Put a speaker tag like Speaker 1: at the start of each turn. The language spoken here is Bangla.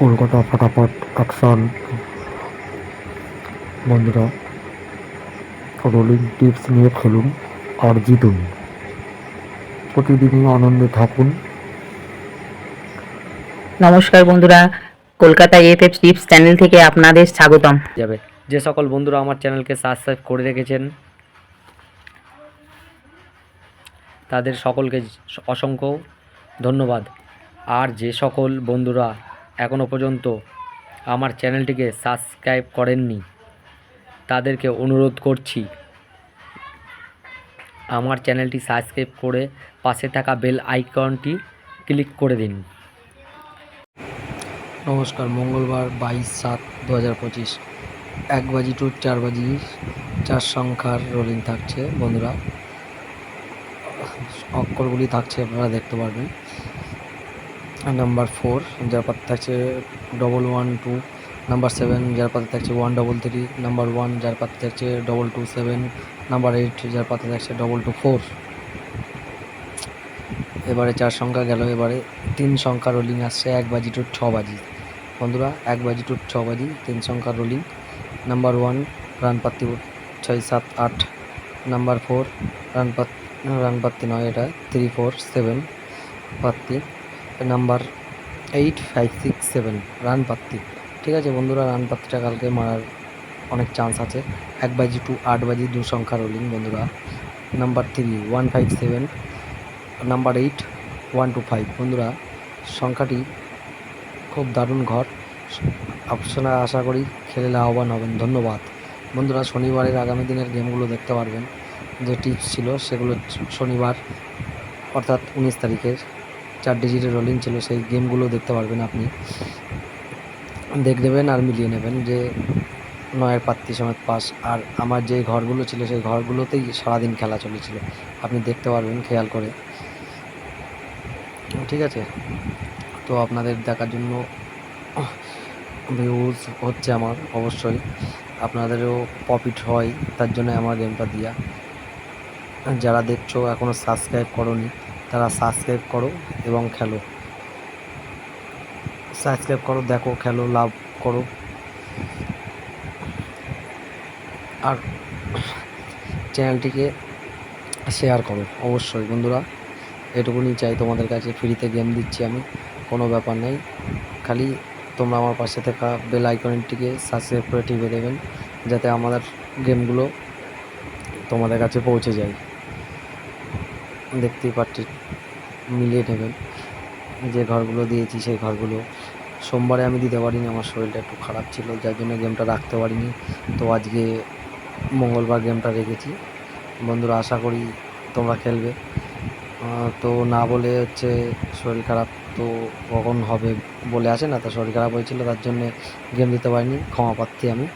Speaker 1: কলকাতা ফটাফট অ্যাকশন। বন্ধুরা রোলিং টিপস নিয়ে খেলুন আর জিতুন। প্রতিদিনই আনন্দে থাকুন।
Speaker 2: নমস্কার বন্ধুরা কলকাতা এফএফ টিপস চ্যানেল থেকে আপনাদের স্বাগতম।
Speaker 3: যাবে। যে সকল বন্ধুরা আমার চ্যানেলকে সাবস্ক্রাইব করে রেখেছেন তাদের সকলকে অসংখ্য ধন্যবাদ। আর যে সকল বন্ধুরা এখনও পর্যন্ত আমার চ্যানেলটিকে সাবস্ক্রাইব করেননি। তাদেরকে অনুরোধ করছি, আমার চ্যানেলটি সাবস্ক্রাইব করে পাশে থাকা বেল আইকনটি ক্লিক করে দিন। নমস্কার, মঙ্গলবার বাইশ সাত দু হাজার পঁচিশ। এক বাজি টু চার বাজি চার সংখ্যার রোলিং থাকছে, বন্ধুরা। অক্ষরগুলি থাকছে, আপনারা দেখতে পারবেন। নাম্বার ফোর যার পাতে থাকছে double one two number seven যার পাতে থাকছে one double three number one যার পাতে থাকছে double two seven number eight যার পাতে থাকছে ডবল টু ফোর এবারে চার সংখ্যা গেল, এবারে তিন সংখ্যা রোলিং আসছে, এক বাজি টু ছ বাজি। বন্ধুরা, এক বাজি টু ছ বাজি, তিন সংখ্যা রোলিং নাম্বার ওয়ান রান পাত্তি ছয় সাত আট। নাম্বার ফোর রান পাত রান পাত্তি নয়, এটা three four seven পাত্তি number eight five six seven run পাত্তি ঠিক আছে বন্ধুরা রান পাত্তিটা কালকে মারার অনেক চান্স আছে। এক বাজি টু, আট বাজি দু সংখ্যা রোলিং বন্ধুরা। Number three one five seven number eight one two five বন্ধুরা, সংখ্যাটি খুব দারুণ ঘর। আপনারা আশা করি খেলে লাভবান হবেন। ধন্যবাদ। বন্ধুরা, শনিবারের আগামী দিনের গেমগুলো দেখতে পারবেন। যে টিপস ছিল সেগুলো শনিবার, অর্থাৎ উনিশ তারিখের চার ডিজিটের রোলিং ছিল, সেই গেমগুলো দেখতে পারবেন আপনি। দেখে নেবেন আর মিলিয়ে নেবেন যে নয়ের পাত্তি সমেত পাস। আর আমার যে ঘরগুলো ছিল, সেই ঘরগুলোতেই সারাদিন খেলা চলেছিল। আপনি দেখতে পারবেন, খেয়াল করে। ঠিক আছে? তো আপনাদের দেখার জন্য ভিউজ হচ্ছে আমার, অবশ্যই। আপনাদেরও প্রফিট হয়, তার জন্য আমার গেমটা দিয়া। যারা দেখছ এখনও সাবস্ক্রাইব করনি তারা সাবস্ক্রাইব করো এবং খেলো। সাবস্ক্রাইব করো, দেখো, খেলো, লাভ করো। আর চ্যানেলটিকে শেয়ার করো, অবশ্যই। বন্ধুরা, এটুকুনি চাই তোমাদের কাছে। ফ্রিতে গেম দিচ্ছি আমি, কোনো ব্যাপার নেই। খালি তোমরা আমার পাশে থাকা বেল আইকনটিকে সাবস্ক্রাইব করে টিপে দেবেন, যাতে আমাদের গেমগুলো তোমাদের কাছে পৌঁছে যায়। দেখতেই পাচ্ছি মিলিয়ে নেবেন। যে ঘরগুলো দিয়েছি, সেই ঘরগুলো। সোমবারে আমি দিতে পারিনি, আমার শরীরটা একটু খারাপ ছিল, যার জন্য গেমটা রাখতে পারিনি। তো আজকে মঙ্গলবার গেমটা রেখেছি। বন্ধুরা, আশা করি তোমরা খেলবে। তো না বলে হচ্ছে শরীর খারাপ তো কখন হবে বলে আসে না, তো শরীর খারাপ হয়েছিল, তার জন্যে গেম দিতে পারিনি, ক্ষমা প্রার্থী আমি।